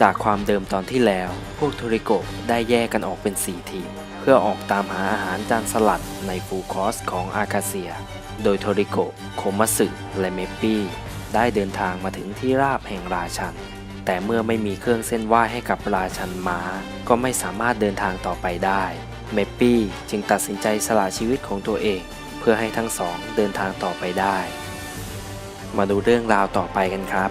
จากความเดิมตอนที่แล้ว พวกโทริโกได้แยกกันออกเป็น 4 ทีม เพื่อออกตามหาอาหารจานสลัดในฟูคอสของอากาเซีย โดยโทริโกโคมัสึและเมปปี้ได้เดินทางมาถึงที่ราบแห่งราชัน แต่เมื่อไม่มีเครื่องเส้นไหว้ให้กับราชันม้า ก็ไม่สามารถเดินทางต่อไปได้ เมปปี้จึงตัดสินใจสละชีวิตของตัวเอง เพื่อให้ทั้งสองเดินทางต่อไปได้ มาดูเรื่องราวต่อไปกันครับ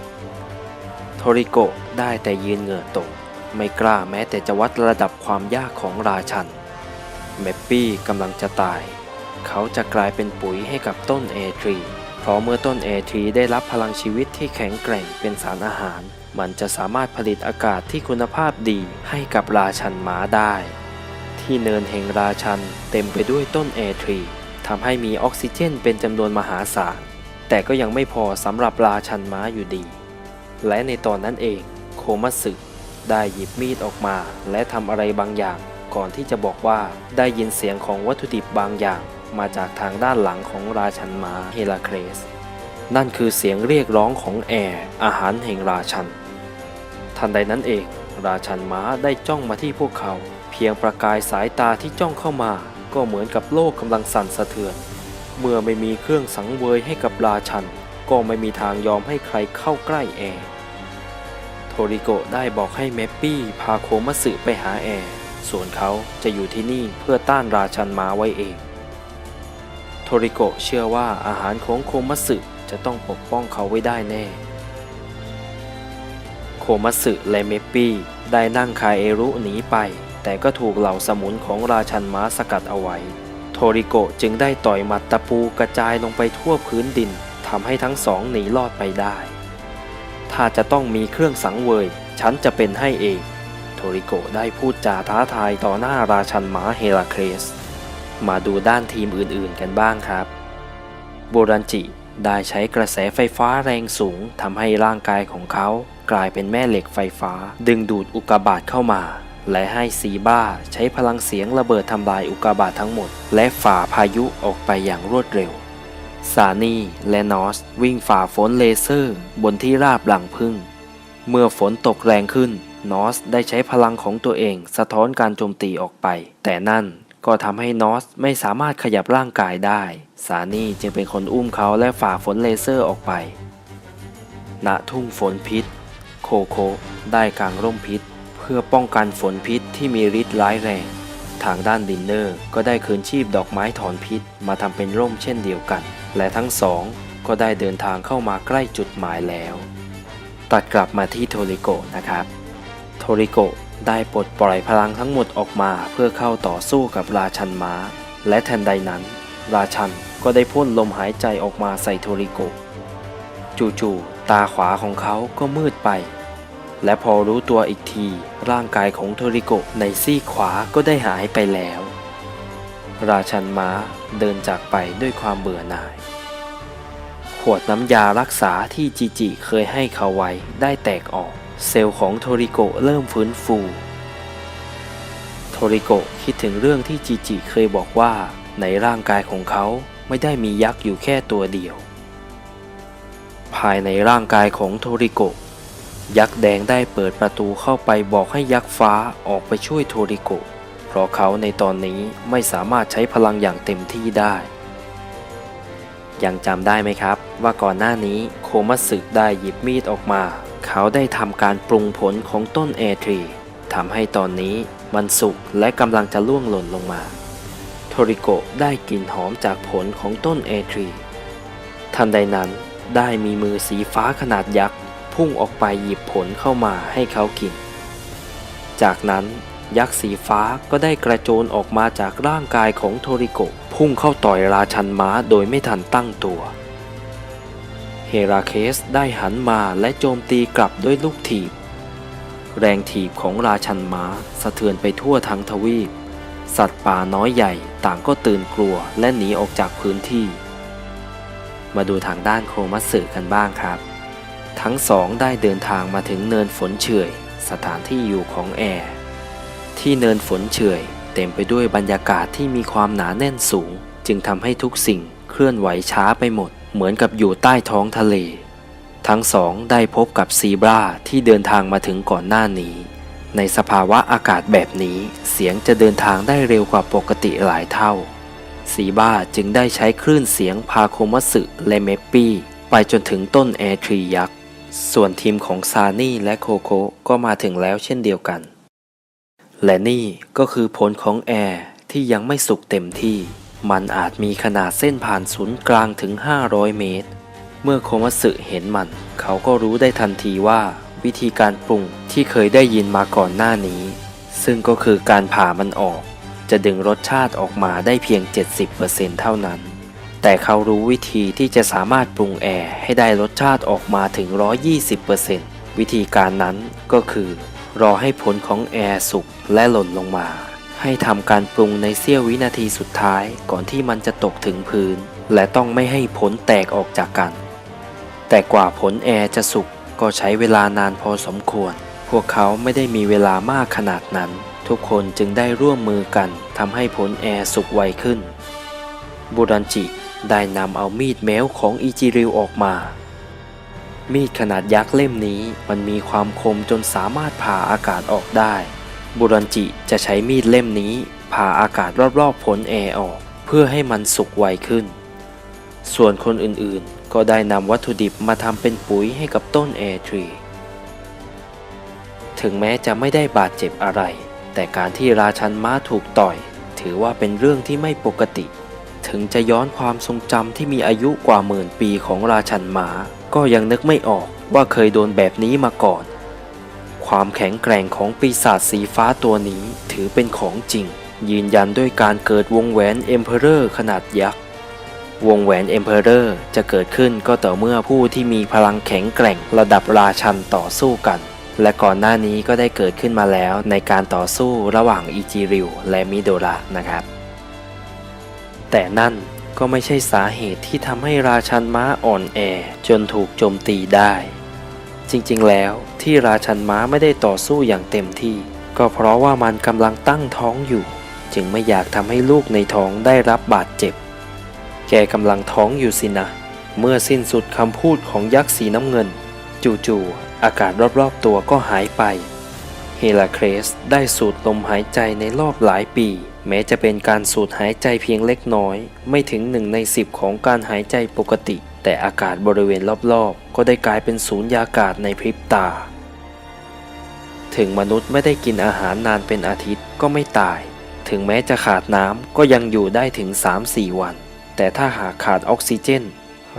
โทริโกะได้แต่ยืนเหงื่อตก ไม่กล้าแม้แต่จะวัดระดับความยากของราชัน เมปปี้กำลังจะตาย เขาจะกลายเป็นปุ๋ยให้กับต้นเอทรีเพราะเมื่อต้นเอทรีได้รับพลังชีวิตที่แข็งแกร่งเป็นสารอาหาร มันจะสามารถผลิตอากาศที่คุณภาพดีให้กับราชันหมาได้ ที่เนินแห่งราชันเต็มไปด้วยต้นเอทรีทำให้มีออกซิเจนเป็นจำนวนมหาศาลแต่ก็ยังไม่พอสำหรับราชันม้าอยู่ดี และในตอนนั้นเองโคมัสึได้หยิบมีดออกมา และทำอะไรบางอย่าง ก่อนที่จะบอกว่าได้ยินเสียงของวัตถุดิบบางอย่าง มาจากทางด้านหลังของราชันม้าเฮราเคลสนั่นคือเสียงเรียกร้องของแอร์อาหารแห่งราชัน ทันใดนั้นเอง ราชันม้าได้จ้องมาที่พวกเขา เพียงประกายสายตาที่จ้องเข้ามา ก็เหมือนกับโลกกำลังสั่นสะเทือน เมื่อไม่มีเครื่องสังเวยให้กับราชัน ก็ไม่มีทางยอมให้ใครเข้าใกล้แอร์ โทริโกะได้บอกให้เมปปี้พาโคมัสึไปหาแอร์ ส่วนเขาจะอยู่ที่นี่เพื่อต้านราชันมาไว้เอง โทริโกะเชื่อว่าอาหารของโคมัสึจะต้องปกป้องเขาไว้ได้แน่ โคมัสึและเมปปี้ได้นั่งคาเอรุหนีไป แต่ก็ถูกเหล่าสมุนของราชันม้าสกัดเอาไว้ โทริโกะจึงได้ต่อยหมัดตะปูกระจายลงไปทั่วพื้นดิน ทำให้ทั้งสองหนีรอดไปได้ ถ้าจะต้องมีเครื่องสังเวย ฉันจะเป็นให้เอง โทริโกได้พูดจาท้าทายต่อหน้าราชันม้าเฮราเคลส มาดูด้านทีมอื่นๆกันบ้างครับ โบรันจิได้ใช้กระแสไฟฟ้าแรงสูงทำให้ร่างกายของเขา กลายเป็นแม่เหล็กไฟฟ้า ดึงดูดอุกกาบาตเข้ามา และให้ซีบ้าใช้พลังเสียงระเบิดทำลายอุกกาบาตทั้งหมด และฝ่าพายุออกไปอย่างรวดเร็ว ซานี่และนอสวิ่งฝ่าฝนเลเซอร์บนที่ราบหลังพึ่ง เมื่อฝนตกแรงขึ้น นอสได้ใช้พลังของตัวเองสะท้อนการโจมตีออกไป แต่นั่นก็ทำให้นอสไม่สามารถขยับร่างกายได้ ซานี่จึงเป็นคนอุ้มเขาและฝ่าฝนเลเซอร์ออกไป ณ ทุ่งฝนพิษ โคโคได้กางร่มพิษ เพื่อป้องกันฝนพิษที่มีฤทธิ์ร้ายแรง ทางด้านดินเนอร์ก็ได้คืนชีพดอกไม้ถอนพิษมาทำเป็นร่มเช่นเดียวกัน และทั้งสองก็ได้เดินทางเข้ามาใกล้จุดหมายแล้ว ตัดกลับมาที่โทริโกนะครับ โทริโกได้ปลดปล่อยพลังทั้งหมดออกมาเพื่อเข้าต่อสู้กับราชันม้า และทันใดนั้น ราชันก็ได้พ่นลมหายใจออกมาใส่โทริโกจู่ๆตาขวาของเขาก็มืดไป และพอรู้ตัวอีกที ร่างกายของโทริโกในซีกขวาก็ได้หายไปแล้ว ราชันม้าเดินจากไปด้วยความเบื่อหน่าย ขวดน้ำยารักษาที่จิจิเคยให้เขาไว้ได้แตกออก เซลล์ของโทริโกเริ่มฟื้นฟู โทริโกคิดถึงเรื่องที่จิจิเคยบอกว่า ในร่างกายของเขาไม่ได้มียักษ์อยู่แค่ตัวเดียว ภายในร่างกายของโทริโก ยักษ์แดงได้เปิดประตูเข้าไปบอกให้ยักษ์ฟ้าออกไปช่วยโทริโกะ เพราะเขาในตอนนี้ไม่สามารถใช้พลังอย่างเต็มที่ได้ ยังจำได้ไหมครับ ว่าก่อนหน้านี้โคมัสึได้หยิบมีดออกมา เขาได้ทำการปรุงผลของต้นเอทรีทำให้ตอนนี้มันสุกและกำลังจะล่วงหล่นลงมา โทริโกะได้กลิ่นหอมจากผลของต้นเอทรี ทันใดนั้นได้มีมือสีฟ้าขนาดยักษ์ พุ่งออกไปหยิบผลเข้ามาให้เขากิน จากนั้นยักษ์สีฟ้าก็ได้กระโจนออกมาจากร่างกายของโทริโกพุ่งเข้าต่อยราชันม้าโดยไม่ทันตั้งตัว เฮราเคสได้หันมาและโจมตีกลับด้วยลูกถีบ แรงถีบของราชันม้าสะเทือนไปทั่วทั้งทวีป สัตว์ป่าน้อยใหญ่ต่างก็ตื่นกลัวและหนีออกจากพื้นที่ มาดูทางด้านโคมัตสึกันบ้างครับ ทั้งสองได้เดินทางมาถึงเนินฝนเฉยสถานที่อยู่ของแอร์ที่เนินฝนเฉยเต็มไปด้วยบรรยากาศที่มีความหนาแน่นสูง จึงทำให้ทุกสิ่งเคลื่อนไหวช้าไปหมด เหมือนกับอยู่ใต้ท้องทะเล ทั้งสองได้พบกับซีบราที่เดินทางมาถึงก่อนหน้านี้ ในสภาวะอากาศแบบนี้เสียงจะเดินทางได้เร็วกว่าปกติหลายเท่าซีบ้าจึงได้ใช้คลื่นเสียงพาโคมัสึและเมปปี้ไปจนถึงต้นแอร์ทรียักษ์ ส่วนทีมของซานี่และโคโค่ก็มาถึงแล้วเช่นเดียวกัน และนี่ก็คือผลของแอร์ที่ยังไม่สุกเต็มที่ มันอาจมีขนาดเส้นผ่านศูนย์กลางถึง 500 เมตร เมื่อโคมัสึเห็นมัน เขาก็รู้ได้ทันทีว่าวิธีการปรุงที่เคยได้ยินมาก่อนหน้านี้ ซึ่งก็คือการผ่ามันออก จะดึงรสชาติออกมาได้เพียง 70%เท่านั้น แต่เขารู้วิธีที่จะสามารถปรุงแอร์ให้ได้รสชาติออกมาถึง 120%วิธีการนั้นก็คือ รอให้ผลของแอร์สุกและหล่นลงมา ให้ทำการปรุงในเสี้ยววินาทีสุดท้ายก่อนที่มันจะตกถึงพื้น และต้องไม่ให้ผลแตกออกจากกัน แต่กว่าผลแอร์จะสุกก็ใช้เวลานานพอสมควร พวกเขาไม่ได้มีเวลามากขนาดนั้น ทุกคนจึงได้ร่วมมือกันทำให้ผลแอร์สุกไวขึ้นบุรันจิ ได้นำเอามีดแมวของอิจิริวออกมา มีดขนาดยักษ์เล่มนี้มันมีความคมจนสามารถผ่าอากาศออกได้ บุรันจิจะใช้มีดเล่มนี้ผ่าอากาศรอบๆผลแอร์ออก เพื่อให้มันสุกไวขึ้น ส่วนคนอื่นๆ ก็ได้นำวัตถุดิบมาทำเป็นปุ๋ยให้กับต้นแอร์ทรี ถึงแม้จะไม่ได้บาดเจ็บอะไร แต่การที่ราชันม้าถูกต่อย ถือว่าเป็นเรื่องที่ไม่ปกติ ถึงจะย้อนความทรงจำที่มีอายุกว่าหมื่นปีของราชันหมา ก็ยังนึกไม่ออกว่าเคยโดนแบบนี้มาก่อน ความแข็งแกร่งของปีศาจสีฟ้าตัวนี้ถือเป็นของจริง ยืนยันด้วยการเกิดวงแหวนเอ็มเพอเรอร์ขนาดยักษ์ วงแหวนเอ็มเพอเรอร์จะเกิดขึ้นก็ต่อเมื่อผู้ที่มีพลังแข็งแกร่งระดับราชันต่อสู้กัน และก่อนหน้านี้ก็ได้เกิดขึ้นมาแล้วในการต่อสู้ระหว่างอิจิริวและมิโดระนะครับ แต่นั่นก็ไม่ใช่สาเหตุที่ทำให้ราชันม้าอ่อนแอจนถูกโจมตีได้ จริงๆแล้วที่ราชันม้าไม่ได้ต่อสู้อย่างเต็มที่ ก็เพราะว่ามันกำลังตั้งท้องอยู่ จึงไม่อยากทำให้ลูกในท้องได้รับบาดเจ็บ แกกำลังท้องอยู่สินะ เมื่อสิ้นสุดคำพูดของยักษ์สีน้ำเงิน จู่ๆอากาศรอบๆตัวก็หายไป เฮลาเครสได้สูดลมหายใจในรอบหลายปี แม้จะเป็นการสูดหายใจเพียงเล็กน้อย ไม่ถึงหนึ่งในสิบของการหายใจปกติ แต่อากาศบริเวณรอบๆ ก็ได้กลายเป็นศูนยากาศในพริบตา ถึงมนุษย์ไม่ได้กินอาหารนานเป็นอาทิตย์ก็ไม่ตาย ถึงแม้จะขาดน้ำก็ยังอยู่ได้ถึง 3-4 วัน แต่ถ้าหากขาดออกซิเจน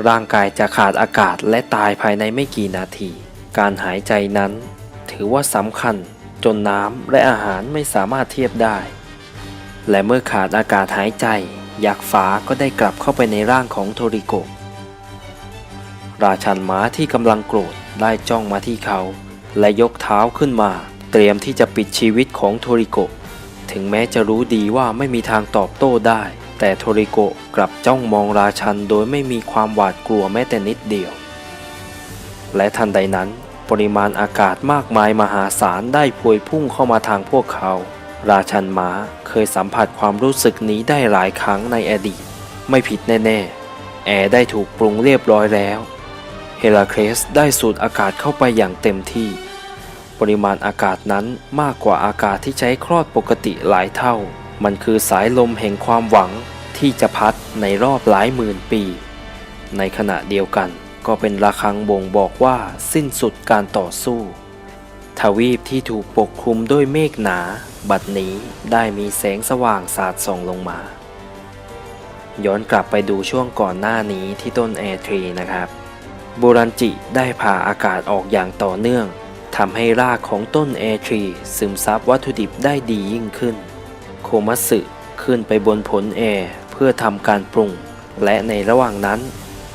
ร่างกายจะขาดอากาศและตายภายในไม่กี่นาที การหายใจนั้น ถือว่าสำคัญ จนน้ำและอาหารไม่สามารถเทียบได้ และเมื่อขาดอากาศหายใจยักษ์ฟ้าก็ได้กลับเข้าไปในร่างของโทริโกะ ราชันม้าที่กำลังโกรธได้จ้องมาที่เขา และยกเท้าขึ้นมา เตรียมที่จะปิดชีวิตของโทริโกะ ถึงแม้จะรู้ดีว่าไม่มีทางตอบโต้ได้ แต่โทริโกะกลับจ้องมองราชันโดยไม่มีความหวาดกลัวแม้แต่นิดเดียว และทันใดนั้น ปริมาณอากาศมากมายมหาศาลได้พวยพุ่งเข้ามาทางพวกเขา ราชันม้าเคยสัมผัสความรู้สึกนี้ได้หลายครั้งในอดีต ไม่ผิดแน่ๆ แอร์ได้ถูกปรุงเรียบร้อยแล้ว เฮราเคลสได้สูดอากาศเข้าไปอย่างเต็มที่ ปริมาณอากาศนั้นมากกว่าอากาศที่ใช้คลอดปกติหลายเท่า มันคือสายลมแห่งความหวังที่จะพัดในรอบหลายหมื่นปี ในขณะเดียวกันก็เป็นระฆังบ่งบอกว่าสิ้นสุดการต่อสู้ ทวีปที่ถูกปกคลุมด้วยเมฆหนา บัดนี้ได้มีแสงสว่างสาดส่องลงมา ย้อนกลับไปดูช่วงก่อนหน้านี้ที่ต้นแอร์ทรีนะครับบรันจิได้ผ่าอากาศออกอย่างต่อเนื่องทำให้รากของต้นแอร์ทรีซึมซับวัตถุดิบได้ดียิ่งขึ้น โคมัสึขึ้นไปบนผลแอร์เพื่อทำการปรุง และในระหว่างนั้น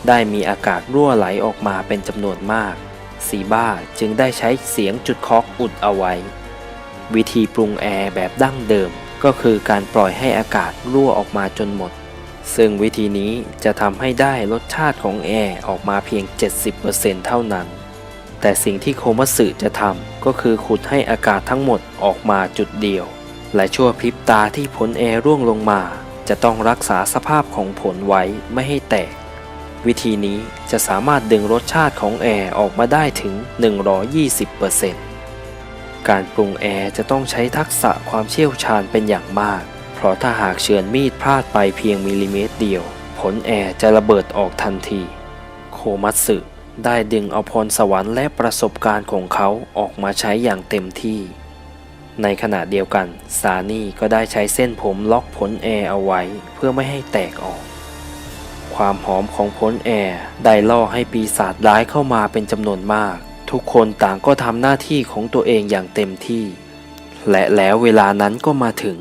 ได้มีอากาศรั่วไหลออกมาเป็นจำนวนมาก ซีบ้าจึงได้ใช้เสียงจุดคอกอุดเอาไว้ วิธีปรุงแอร์แบบดั้งเดิมก็คือการปล่อยให้อากาศรั่วออกมาจนหมด ซึ่งวิธีนี้จะทำให้ได้รสชาติของแอร์ออกมาเพียง 70%เท่านั้น แต่สิ่งที่โคมัสึจะทำก็คือขุดให้อากาศทั้งหมดออกมาจุดเดียว และชั่วพริบตาที่ผลแอร์ร่วงลงมา จะต้องรักษาสภาพของผลไว้ไม่ให้แตก วิธีนี้จะสามารถดึงรสชาติของแอร์ออกมาได้ถึง 120%การปรุงแอร์จะต้องใช้ทักษะความเชี่ยวชาญเป็นอย่างมาก เพราะถ้าหากเฉือนมีดพลาดไปเพียงมิลลิเมตรเดียว ผลแอร์จะระเบิดออกทันที โคมัตสึได้ดึงเอาพรสวรรค์และประสบการณ์ของเขาออกมาใช้อย่างเต็มที่ ในขณะเดียวกันซานี่ก็ได้ใช้เส้นผมล็อกผลแอร์เอาไว้เพื่อไม่ให้แตกออก ความหอมของผลแอร์ได้ล่อให้ปีศาจร้ายเข้ามาเป็นจำนวนมาก ทุกคนต่างก็ทำหน้าที่ของตัวเองอย่างเต็มที่ และแล้วเวลานั้นก็มาถึง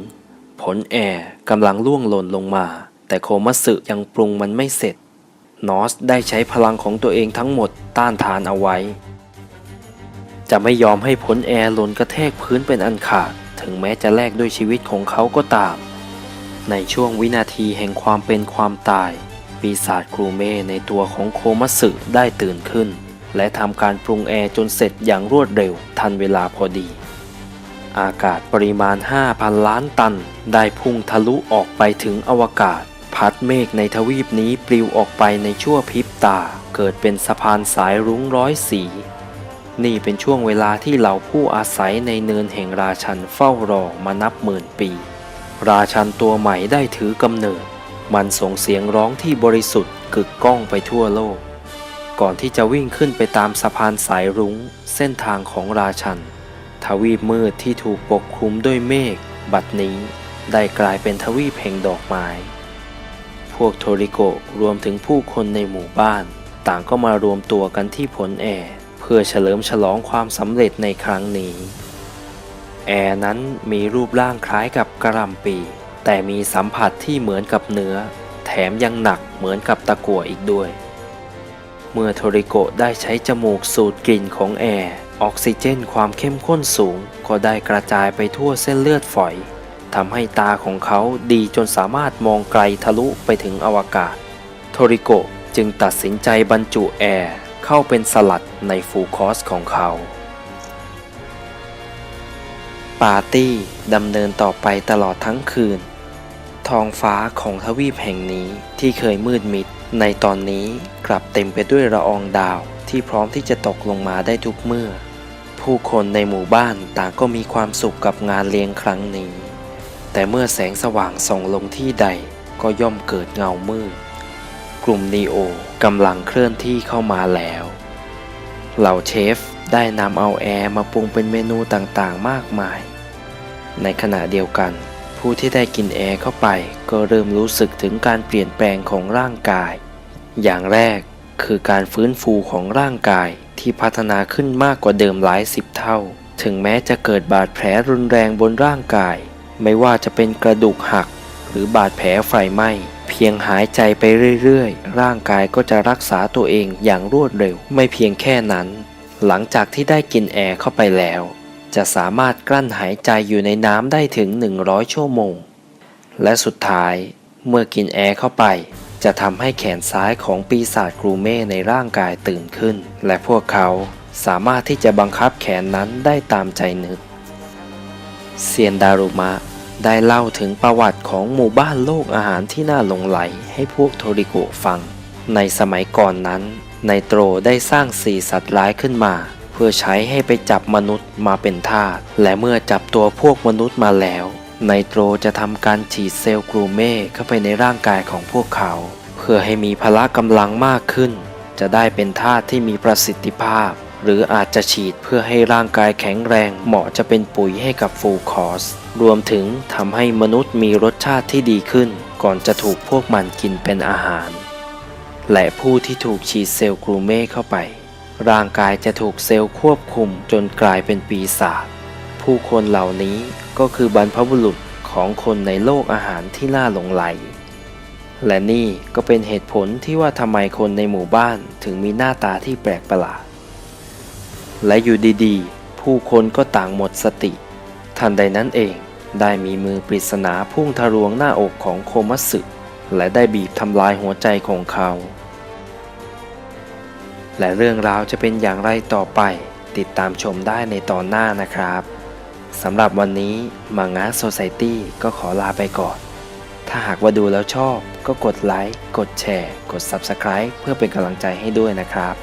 ผลแอร์กำลังล่วงหล่นลงมา แต่โคมัสึยังปรุงมันไม่เสร็จ นอสได้ใช้พลังของตัวเองทั้งหมดต้านทานเอาไว้ จะไม่ยอมให้ผลแอร์หล่นกระแทกพื้นเป็นอันขาด ถึงแม้จะแลกด้วยชีวิตของเขาก็ตามในช่วงวินาทีแห่งความเป็นความตาย ปีศาจครูเมในตัวของโคมัสึได้ตื่นขึ้น และทำการปรุงแอร์จนเสร็จอย่างรวดเร็วทันเวลาพอดี อากาศปริมาณ 5,000 ล้านตัน ได้พุ่งทะลุออกไปถึงอวกาศ พัดเมฆในทวีปนี้ปลิวออกไปในชั่วพริบตา เกิดเป็นสะพานสายรุ้งร้อยสี นี่เป็นช่วงเวลาที่เหล่าผู้อาศัยในเนินแห่งราชันเฝ้ารอมานับหมื่นปี ราชันตัวใหม่ได้ถือกำเนิด มันส่งเสียงร้องที่บริสุทธิ์กึกก้องไปทั่วโลก ก่อนที่จะวิ่งขึ้นไปตามสะพานสายรุ้ง เส้นทางของราชัน ทวีปมืดที่ถูกปกคลุมด้วยเมฆบัดนี้ได้กลายเป็นทวีปแห่งดอกไม้ พวกโทริโกรวมถึงผู้คนในหมู่บ้าน ต่างก็มารวมตัวกันที่ผลแอร์เพื่อเฉลิมฉลองความสำเร็จในครั้งนี้ แอร์นั้นมีรูปร่างคล้ายกับกระลำปี แต่มีสัมผัสที่เหมือนกับเนื้อ แถมยังหนักเหมือนกับตะกั่วอีกด้วย เมื่อโทริโกได้ใช้จมูกสูดกลิ่นของแอร์ออกซิเจนความเข้มข้นสูง ก็ได้กระจายไปทั่วเส้นเลือดฝอยทำให้ตาของเขาดีจนสามารถมองไกลทะลุไปถึงอวกาศ โทริโกจึงตัดสินใจบรรจุแอร์เข้าเป็นสลัดในฟูคอสของเขา ปาร์ตี้ดำเนินต่อไปตลอดทั้งคืน ท้องฟ้าของทวีปแห่งนี้ที่เคยมืดมิด ในตอนนี้กลับเต็มไปด้วยละอองดาวที่พร้อมที่จะตกลงมาได้ทุกเมื่อ ผู้คนในหมู่บ้านต่างก็มีความสุขกับงานเลี้ยงครั้งนี้ แต่เมื่อแสงสว่างส่องลงที่ใดก็ย่อมเกิดเงามืด กลุ่มนีโอกำลังเคลื่อนที่เข้ามาแล้ว เหล่าเชฟได้นำเอาแอร์มาปรุงเป็นเมนูต่างๆ มากมาย ในขณะเดียวกัน ผู้ที่ได้กินแอร์เข้าไป ก็เริ่มรู้สึกถึงการเปลี่ยนแปลงของร่างกาย อย่างแรกคือการฟื้นฟูของร่างกายที่พัฒนาขึ้นมากกว่าเดิมหลายสิบเท่า ถึงแม้จะเกิดบาดแผลรุนแรงบนร่างกาย ไม่ว่าจะเป็นกระดูกหัก หรือบาดแผลไฟไหม้เพียงหายใจไปเรื่อยๆ ร่างกายก็จะรักษาตัวเองอย่างรวดเร็ว ไม่เพียงแค่นั้น หลังจากที่ได้กินแอร์เข้าไปแล้ว จะสามารถกลั้นหายใจอยู่ในน้ำได้ถึง 100 ชั่วโมง และสุดท้ายเมื่อกินแอร์เข้าไป จะทำให้แขนซ้ายของปีศาจครูเม่ในร่างกายตื่นขึ้น และพวกเขาสามารถที่จะบังคับแขนนั้นได้ตามใจนึกเซียนดารุมะได้เล่าถึงประวัติของหมู่บ้านโลกอาหารที่น่าหลงไหลให้พวกโทริโกฟัง ในสมัยก่อนนั้น ไนโตรได้สร้างสี่สัตว์ร้ายขึ้นมา เพื่อใช้ให้ไปจับมนุษย์มาเป็นทาส และเมื่อจับตัวพวกมนุษย์มาแล้ว ไนโตรจะทำการฉีดเซลล์กรูเม่เข้าไปในร่างกายของพวกเขา เพื่อให้มีพละกำลังมากขึ้น จะได้เป็นทาสที่มีประสิทธิภาพ หรืออาจจะฉีดเพื่อให้ร่างกายแข็งแรงเหมาะจะเป็นปุ๋ยให้กับฟูคอส รวมถึงทำให้มนุษย์มีรสชาติที่ดีขึ้น ก่อนจะถูกพวกมันกินเป็นอาหาร และผู้ที่ถูกฉีดเซลล์กรูเม่เข้าไป ร่างกายจะถูกเซลล์ควบคุมจนกลายเป็นปีศาจผู้คนเหล่านี้ก็คือบรรพบุรุษของคนในโลกอาหารที่น่าหลงไหล และนี่ก็เป็นเหตุผลที่ว่าทำไมคนในหมู่บ้านถึงมีหน้าตาที่แปลกประหลาด และอยู่ดีๆ ผู้คนก็ต่างหมดสติ ทันใดนั้นเองได้มีมือปริศนาพุ่งทะลวงหน้าอกของโคมัสึและได้บีบทำลายหัวใจของเขา และเรื่องราวจะเป็นอย่างไรต่อไป ติดตามชมได้ในตอนหน้านะครับสำหรับวันนี้มังงะโซไซตี้ก็ขอลาไปก่อน ถ้าหากว่าดูแล้วชอบก็กดไลค์ กดแชร์ กด Subscribe เพื่อเป็นกำลังใจให้ด้วยนะครับ